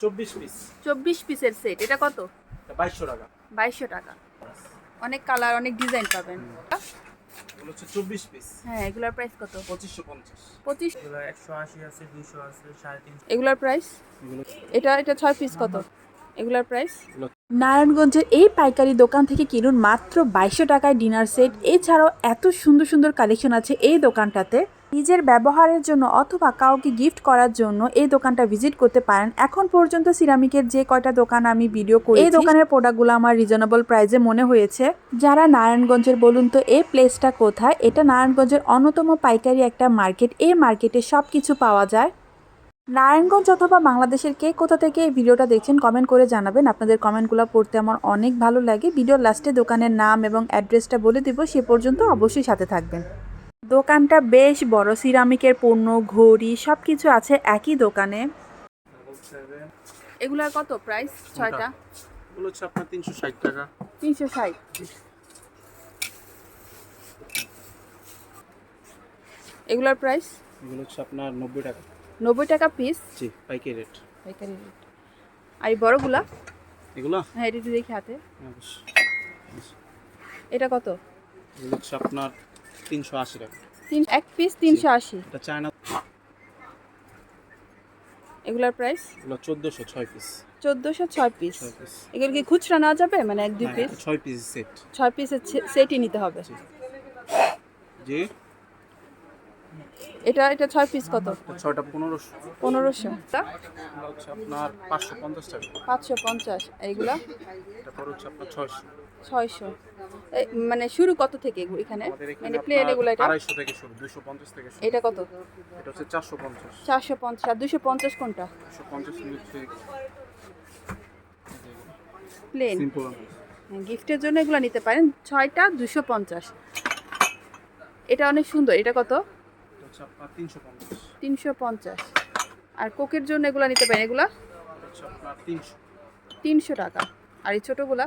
চব্বিশ পিস চব্বিশ পিসের সেট এটা কত? বাইশশো টাকা। বাইশশো টাকা। অনেক কালার অনেক ডিজাইন পাবেন। এগুলো হচ্ছে চব্বিশ পিস হ্যাঁ এগুলোর প্রাইস কত? পঁচিশশো পঞ্চাশ। পঁচিশ এগুলো একশো আশি আছে দুশো আছে সাড়ে তিনশো। এগুলোর প্রাইস এটা এটা ছয় পিস কত? এগুলোর প্রাইস নারায়ণগঞ্জের এই পাইকারি দোকান থেকে কিনুন মাত্র বাইশশো টাকায় ডিনার সেট। এছাড়াও এত সুন্দর সুন্দর কালেকশন আছে এই দোকানটাতে। নিজের ব্যবহারের জন্য অথবা কাউকে গিফট করার জন্য এই দোকানটা ভিজিট করতে পারেন। এখন পর্যন্ত সিরামিকের যে কয়টা দোকান আমি ভিডিও করি এই দোকানের প্রোডাক্টগুলো আমার রিজনেবল প্রাইসে মনে হয়েছে। যারা নারায়ণগঞ্জের বলুন তো এই প্লেসটা কোথায় এটা নারায়ণগঞ্জের অন্যতম পাইকারি একটা মার্কেট এই মার্কেটে সব কিছু পাওয়া যায়। নারায়ণগঞ্জ অথবা বাংলাদেশের কে কোথা থেকে এই ভিডিওটা দেখছেন কমেন্ট করে জানাবেন। আপনাদের কমেন্টগুলো পড়তে আমার অনেক ভালো লাগে। ভিডিওর লাস্টে দোকানের নাম এবং অ্যাড্রেসটা বলে দিব সে পর্যন্ত অবশ্যই সাথে থাকবেন। দোকানটা বেশ বড় সিরামিকের পণ্য ঘড়ি সব কিছু আছে একই দোকানে। এগুলার কত প্রাইস ছয়টা? এগুলো হচ্ছে আপনার তিনশো ষাট টাকা। তিনশো ষাট। এগুলার প্রাইস এগুলো হচ্ছে আপনার নব্বই টাকা। নব্বই টাকা পিস জি পাইকারি রেট পাইকারি রেট আর এই বড়গুলা? এগুলো? হ্যাঁ এটা দেখি হাতে। এটা কত? এগুলো হচ্ছে আপনার তিনশো আশি টাকা। এক পিস তিনশো আশি। এটা চায়না এগুলার প্রাইস এগুলো চোদ্দোশো ছয় পিস চোদ্দোশো ছয় পিস এগুলো কি খুচরা নেওয়া যাবে? মানে এক দুই হ্যাঁ, পিস ছয় পিস সেট ছয় পিসের সেটই নিতে হবে। জি। এটা এটা ছয় পিস কত? ছয়টা পনেরোশো। পনেরোশো। আপনার পাঁচশো পঞ্চাশ টাকা। পাঁচশো পঞ্চাশ। এইগুলা? ছয়শো। ছয়শো। মানে শুরু কত থেকে এখানে? মানে প্লেন এগুলো এটা? আড়াইশো থেকে শুরু দুশো পঞ্চাশ থেকে শুরু। এটা কত? এটা হচ্ছে চারশো পঞ্চাশ। চারশো পঞ্চাশ। আর দুশো পঞ্চাশ কোনটা? দুশো পঞ্চাশ হচ্ছে প্লেন সিম্পল গিফটের জন্য এগুলো নিতে পারেন। ছয়টা দুশো পঞ্চাশ। এটা অনেক সুন্দর। এটা কত? তিনশো পঞ্চাশ। আর কোকের জন্য এগুলো নিতে পারেন। এগুলা? তিনশো টাকা। আর এই ছোটোগুলা?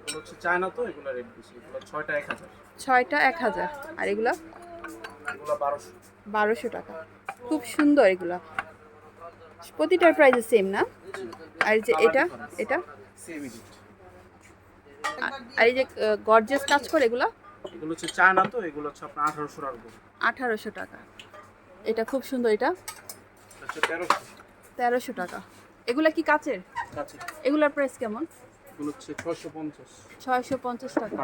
এগুলো হচ্ছে চায়না তো এগুলো রেট বেশি এগুলো ছয়টা এক হাজার। ছয়টা এক হাজার। আর এগুলা? এগুলো বারোশো। বারোশো টাকা। খুব সুন্দর এগুলা। প্রতিটার প্রাইস সেম না? আর এই যে এটা এটা? সেম আর- এই যে গর্জেস কাজ করে এগুলা? এগুলো হচ্ছে চায়না তো এগুলো হচ্ছে আপনার আঠারোশো রাখব আঠারোশো টাকা। এটা খুব সুন্দর এটা? তেরোশো। তেরোশো টাকা। এগুলা কি কাচের? এগুলার প্রাইস কেমন? এগুলো হচ্ছে ছয়শো পঞ্চাশ। ছয়শো পঞ্চাশ টাকা।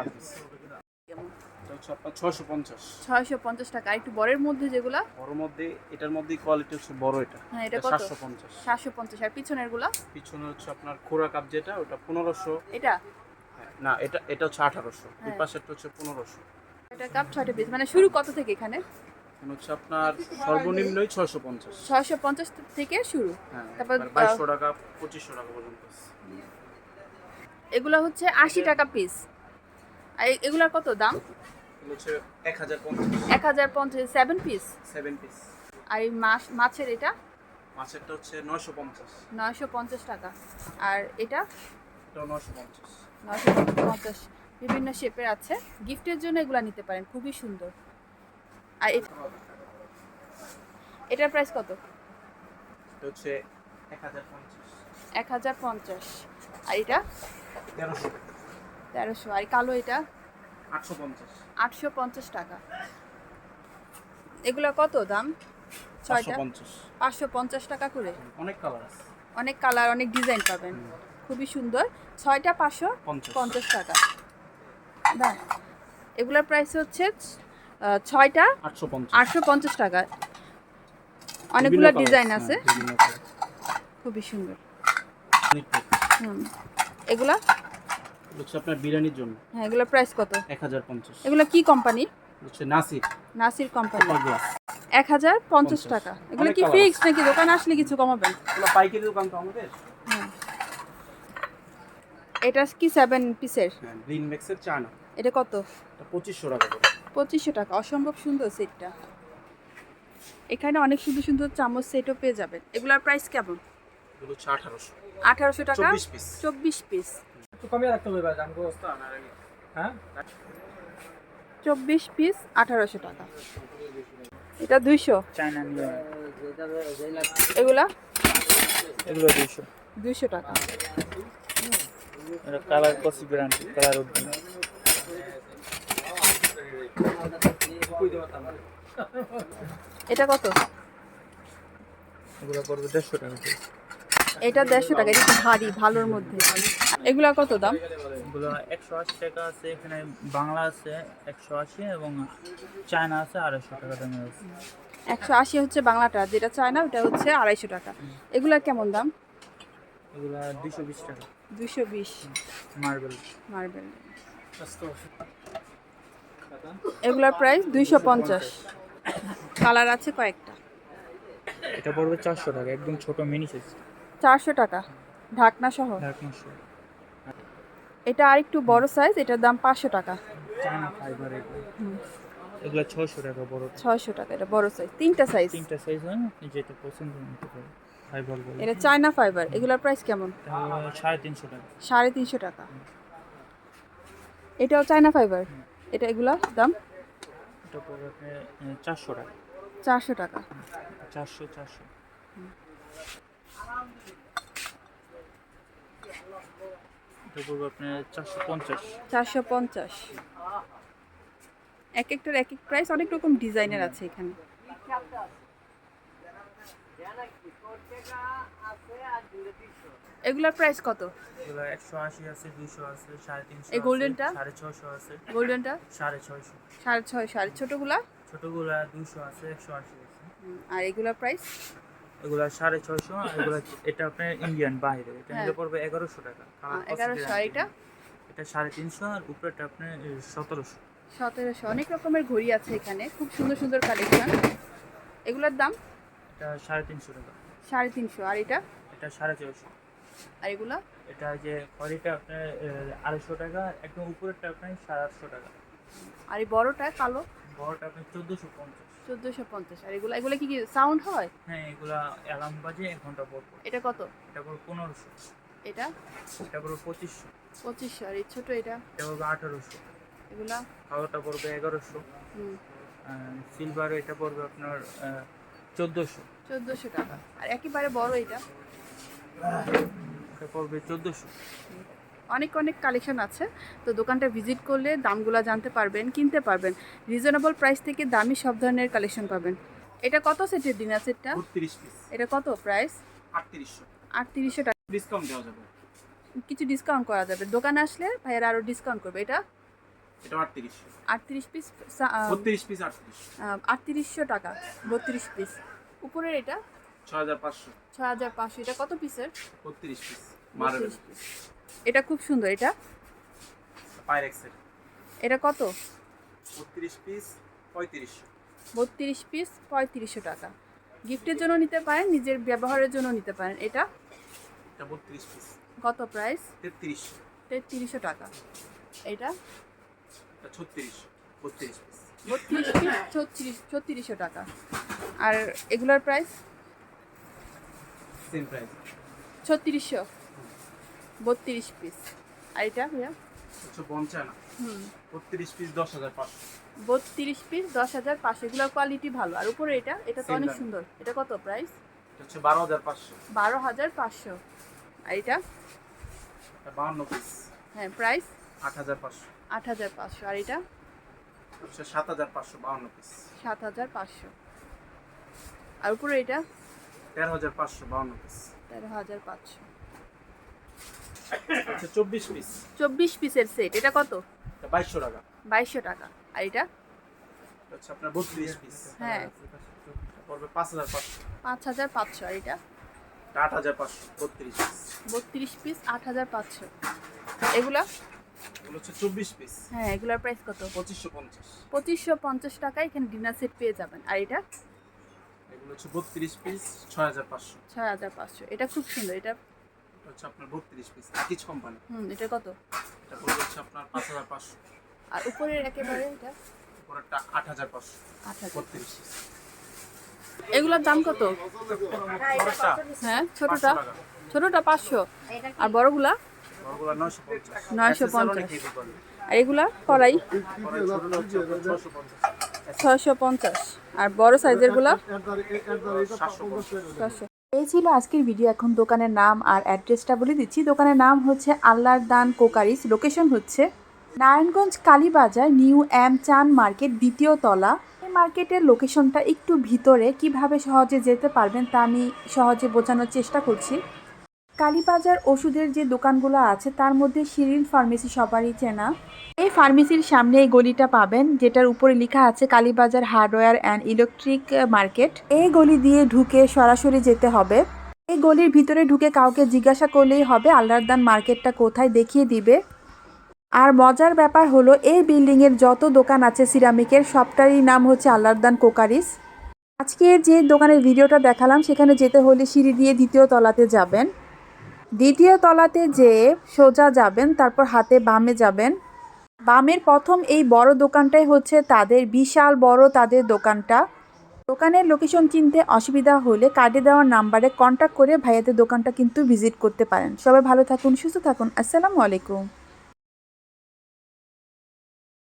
ছয়শো পঞ্চাশ। ছয়শো পঞ্চাশ টাকা। একটু বড়ের মধ্যে যেগুলা? বড় মধ্যে এটার মধ্যে কোয়ালিটি হচ্ছে বড় এটা। হ্যাঁ এটা কত? সাতশো পঞ্চাশ। সাতশো পঞ্চাশ। আর পিছনেরগুলা পিছনে হচ্ছে আপনার খোরা কাপ যেটা ওটা পনেরোশো। এটা? না এটা এটা হচ্ছে আঠারোশো। হ্যাঁ। পাশেরটা হচ্ছে পনেরোশো। এটা কাপ ছয়টা পিস মানে শুরু কত থেকে এখানে? হচ্ছে আপনার সর্বনিম্নই ছয়শো পঞ্চাশ। ছয়শো পঞ্চাশ থেকে শুরু। হ্যাঁ তারপর, তারপর বাইশশো টাকা পঁচিশশো টাকা পর্যন্ত। এগুলো হচ্ছে আশি টাকা পিস আর এগুলার কত দাম? এক হাজার পঞ্চাশ। সেভেন পিস সেভেন পিস আর এই মাছ মাছের এটা? মাছেরটা হচ্ছে নয়শো পঞ্চাশ। নয়শো পঞ্চাশ টাকা। আর এটা? নয়শো পঞ্চাশ। নয়শো পঞ্চাশ। বিভিন্ন শেপের আছে। গিফটের জন্য এগুলো নিতে পারেন। খুবই সুন্দর। আর এটা এটার প্রাইস কত? হচ্ছে এক হাজার এক হাজার পঞ্চাশ। আর এটা? তেরোশো। তেরোশো আর কালো এটা? আটশো পঞ্চাশ। আটশো পঞ্চাশ টাকা। এগুলো কত দাম? ছয়টা? পাঁচশো পঞ্চাশ। টাকা করে? অনেক কালার আছে। অনেক কালার অনেক ডিজাইন পাবেন। খুবই সুন্দর। ছয়টা পাঁচশো পঞ্চাশ। টাকা। না এগুলোর প্রাইস হচ্ছে ছয়টা? আটশো পঞ্চাশ। টাকা। অনেকগুলো ডিজাইন আছে। হ্যাঁ, colour। খুবই সুন্দর। হুম। এগুলা? আপনার বিরিয়ানির জন্য। হ্যাঁ এগুলোর প্রাইস কত? এক হাজার পঞ্চাশ। এগুলো কি কোম্পানি হচ্ছে নাসির। নাসির কোম্পানি এক হাজার পঞ্চাশ। টাকা। এগুলো কি ফিক্স নাকি? দোকান আসলে কিছু কমাবেন? এগুলো পাইকারি দোকান তো আমাদের। হ্যাঁ। এটা কি সেভেন পিসের গ্রিন ম্যাক্সের চায়না এটা কত? পঁচিশশো টাকা পঁচিশশো টাকা। অসম্ভব সুন্দর সেটটা এখানে অনেক সুন্দর সুন্দর চামচ সেটও পেয়ে যাবেন। এগুলোর প্রাইস কেমন? এগুলো হচ্ছে আঠারোশো। আঠারোশো টাকা? চব্বিশ পিস একটু কমিয়ে রাখতে হবে ভাই দামগুলো হ্যাঁ? চব্বিশ পিস আঠারোশো টাকা। এটা দুইশো? চায়না এগুলা? এগুলো দুইশো। দুইশো টাকা। কালার কসি ব্র্যান্ড কালার এটা কত? এগুলো পড়বে দেড়শো টাকা। এটা দেড়শো টাকা এটা একটু ভারী ভালোর মধ্যে। এগুলা কত দাম? এগুলো একশো আশি টাকা আছে এখানে বাংলা আছে একশো আশি এবং চায়না আছে আড়াইশো টাকা দামের আছে। একশো আশি হচ্ছে বাংলাটা যেটা চায় না ওটা হচ্ছে আড়াইশো টাকা। এগুলা কেমন দাম? এগুলো দুশো বিশ টাকা। দুইশো বিশ। মার্বেল। মার্বেল। এগুলার প্রাইস দুইশো পঞ্চাশ। কালার আছে কয়েকটা। এটা পড়বে চারশো টাকা একদম ছোট মিনি সাইজ। চারশো টাকা ঢাকনা সহ। এটা আরেকটু বড় সাইজ এটার দাম পাঁচশো টাকা। এগুলো এগুলো টাকা বড়। ছয়শো টাকা এটা বড় সাইজ তিনটা সাইজ তিনটা সাইজ হয় আপনি যেটা পছন্দ নিতে পারেন ফাইবার এটা চায়না ফাইবার এগুলার প্রাইস কেমন? সাড়ে তিনশো টাকা। সাড়ে তিনশো টাকা। এটাও চায়না ফাইবার এটা এগুলা দাম? এটা পড়বে চারশো টাকা। চারশো টাকা। চারশো চারশো। এটা পড়বে আপনার চারশো পঞ্চাশ। চারশো পঞ্চাশ। এক একটার এক এক প্রাইস অনেক রকম ডিজাইনের আছে এখানে। এগুলার প্রাইস কত? একশো আশি আছে দুশো আছে সাড়ে তিনশো এই গোল্ডেনটা? সাড়ে ছশো আছে। গোল্ডেনটা সাড়ে ছয়শো। সাড়ে ছয় সাড়ে ছোটোগুলা? ছোটোগুলো দুশো আছে একশো আশি আছে। আর এগুলার প্রাইস এগুলো সাড়ে ছয়শো এগুলো এটা আপনার ইন্ডিয়ান বাইরে এটা নিলে হ্যাঁ। পড়বে এগারোশো টাকা। এগারোশো এটা? এটা সাড়ে তিনশো আর উপরেটা আপনার সতেরোশো। সতেরোশো। অনেক রকমের ঘড়ি আছে এখানে। খুব সুন্দর সুন্দর কালেকশন। এগুলোর দাম? এটা সাড়ে তিনশো টাকা। সাড়ে তিনশো। আর এটা? এটা সাড়ে ছয়শো। আর এগুলা? এটা যে খড়িটা আপনার আড়াইশো টাকা একদম উপরেরটা আপনার সাড়ে আটশো টাকা। আর এই বড়টা কালো? বড়টা আপনার চোদ্দোশো পঞ্চাশ। চোদ্দোশো পঞ্চাশ। আর এগুলো এগুলো কি কি সাউন্ড হয়? হ্যাঁ এগুলা অ্যালার্ম বাজে এক ঘণ্টা পর পর। এটা কত? এটা পড়বে পনেরোশো। এটা? এটা পড়বে পঁচিশশো। পঁচিশশো। আর এই ছোটো এটা? এটা পড়বে আঠারোশো। এগুলা? কালোটা পড়বে এগারোশো। হুম। সিলভার এটা পড়বে আপনার চোদ্দোশো। চোদ্দোশো টাকা। আর একেবারে বড় এটা? এটা পড়বে চোদ্দোশো। অনেক অনেক কালেকশন আছে। তো দোকানটা ভিজিট করলে দামগুলো জানতে পারবেন কিনতে পারবেন। রিজনেবল প্রাইস থেকে দামি সব ধরনের কালেকশন পাবেন। এটা কত সেটের ডিনার সেটটা এটা? কত প্রাইস আটত্রিশশো। আটত্রিশশো টাকা। ডিসকাউন্ট দেওয়া যাবে। কিছু ডিসকাউন্ট করা যাবে। দোকানে আসলে ভাইয়ারা আরও ডিসকাউন্ট করবে। এটা? এটা আটত্রিশশো। আটত্রিশ পিস বত্রিশ পিস আটত্রিশ। আটত্রিশশো টাকা। বত্রিশ পিস উপরের এটা? ছয় হাজার পাঁচশো। ছয় হাজার পাঁচশো। এটা কত পিসের বত্রিশ পিস বত্রিশ পিস এটা খুব সুন্দর এটা? পাইরেক্সের। এটা কত? বত্রিশ পিস পঁয়ত্রিশশো। বত্রিশ পিস পঁয়ত্রিশশো টাকা। গিফটের জন্য নিতে পারেন নিজের ব্যবহারের জন্য নিতে পারেন। এটা? এটা বত্রিশ পিস। কত প্রাইস? তেত্রিশশো। তেত্রিশশো টাকা। এটা? এটা ছত্রিশশো বত্রিশ পিস। বত্রিশ পিস ছত্রিশ ছত্রিশশো টাকা। আর এগুলোর প্রাইস? Same price. ছত্রিশশো। বত্রিশ পিস আর এটা ভাইয়া? হুম। বত্রিশ পিস দশ হাজার পাঁচশো। বত্রিশ পিস দশ হাজার পাঁচশো। এগুলোর কোয়ালিটি ভালো। আর উপরে এটা এটা তো অনেক সুন্দর। এটা কত প্রাইস হচ্ছে বারো হাজার পাঁচশো। বারো হাজার পাঁচশো। আর এটা? এটা বাহান্ন পিস হ্যাঁ প্রাইস আট হাজার পাঁচশো। আট হাজার পাঁচশো। আর এটা? হচ্ছে সাত হাজার পাঁচশো বাহান্ন পিস সাত হাজার পাঁচশো। আর উপরে এটা? তেরো হাজার পাঁচশো বাহান্ন পিস তেরো হাজার পাঁচশো। হচ্ছে চব্বিশ পিস চব্বিশ পিসের সেট এটা কত? এটা বাইশশো টাকা। বাইশশো টাকা। আর এটা? হচ্ছে আপনার বত্রিশ পিস হ্যাঁ। পড়বে পাঁচ হাজার পাঁচশো। পাঁচ হাজার পাঁচশো আর এটা? এটা আট হাজার পাঁচশো বত্রিশ পিস বত্রিশ পিস আট হাজার পাঁচশো। এগুলা? এগুলো হচ্ছে পিস হ্যাঁ এগুলার প্রাইস কত? পঁচিশশো পঞ্চাশ। পঁচিশশো পঞ্চাশ টাকায় এখানে ডিনার সেট পেয়ে যাবেন। আর এটা? এগুলো হচ্ছে বত্রিশ পিস ছয় হাজার পাঁচশো। ছয় হাজার পাঁচশো। এটা খুব সুন্দর। এটা হচ্ছে আপনার বত্রিশ পিস আকিজ কোম্পানি হুম এটা কত? এটা পড়বে হচ্ছে আপনার পাঁচ হাজার পাঁচশো। আর উপরের একেবারে এটা? উপরেরটা আট হাজার পাঁচশো। আট হাজার। বত্রিশ পিস এগুলোর দাম কত? হ্যাঁ ছোটটা? পাঁচশো ছোটটা পাঁচশো। আর বড়গুলা? নয়শো পঞ্চাশ। আর এগুলা? কড়াই? ছয়শো পঞ্চাশ। আর বড় সাইজেরগুলা সাতশো পঞ্চাশ। ছয়শো এই ছিল আজকের ভিডিও এখন দোকানের নাম আর অ্যাড্রেসটা বলে দিচ্ছি। দোকানের নাম হচ্ছে আল্লাহর দান কোকারিস। লোকেশন হচ্ছে Narayanganj Kalibazar, new M Chan market, দ্বিতীয় তলা। এই মার্কেটের লোকেশনটা একটু ভিতরে। কীভাবে সহজে যেতে পারবেন তা আমি সহজে বোঝানোর চেষ্টা করছি। কালীবাজার ওষুধের যে দোকানগুলো আছে, তার মধ্যে শিরিন ফার্মেসি সবারই চেনা। এই ফার্মেসির সামনে এই গলিটা পাবেন, যেটার উপরে লেখা আছে Kalibazar hardware and electric market. এই গলি দিয়ে ঢুকে সরাসরি যেতে হবে। এই গলির ভিতরে ঢুকে কাউকে জিজ্ঞাসা করলেই হবে আল্লাহরদান মার্কেটটা কোথায় দেখিয়ে দিবে। আর মজার ব্যাপার হলো, এই বিল্ডিংয়ের যত দোকান আছে সিরামিকের, সবটারই নাম হচ্ছে আল্লাহরদান কোকারিস। আজকে যে দোকানের ভিডিওটা দেখালাম, সেখানে যেতে হলে সিঁড়ি দিয়ে দ্বিতীয় তলাতে যাবেন। দ্বিতীয় তলাতে যেয়ে সোজা যাবেন, তারপর হাতে বামে যাবেন। বামের প্রথম এই বড় দোকানটাই হচ্ছে তাদের বিশাল বড় তাদের দোকানটা। দোকানের লোকেশন চিনতে অসুবিধা হলে কার্ডে দেওয়ার নাম্বারে কন্ট্যাক্ট করে ভাইয়াদের দোকানটা কিন্তু ভিজিট করতে পারেন। সবাই ভালো থাকুন, সুস্থ থাকুন। আসসালামু আলাইকুম।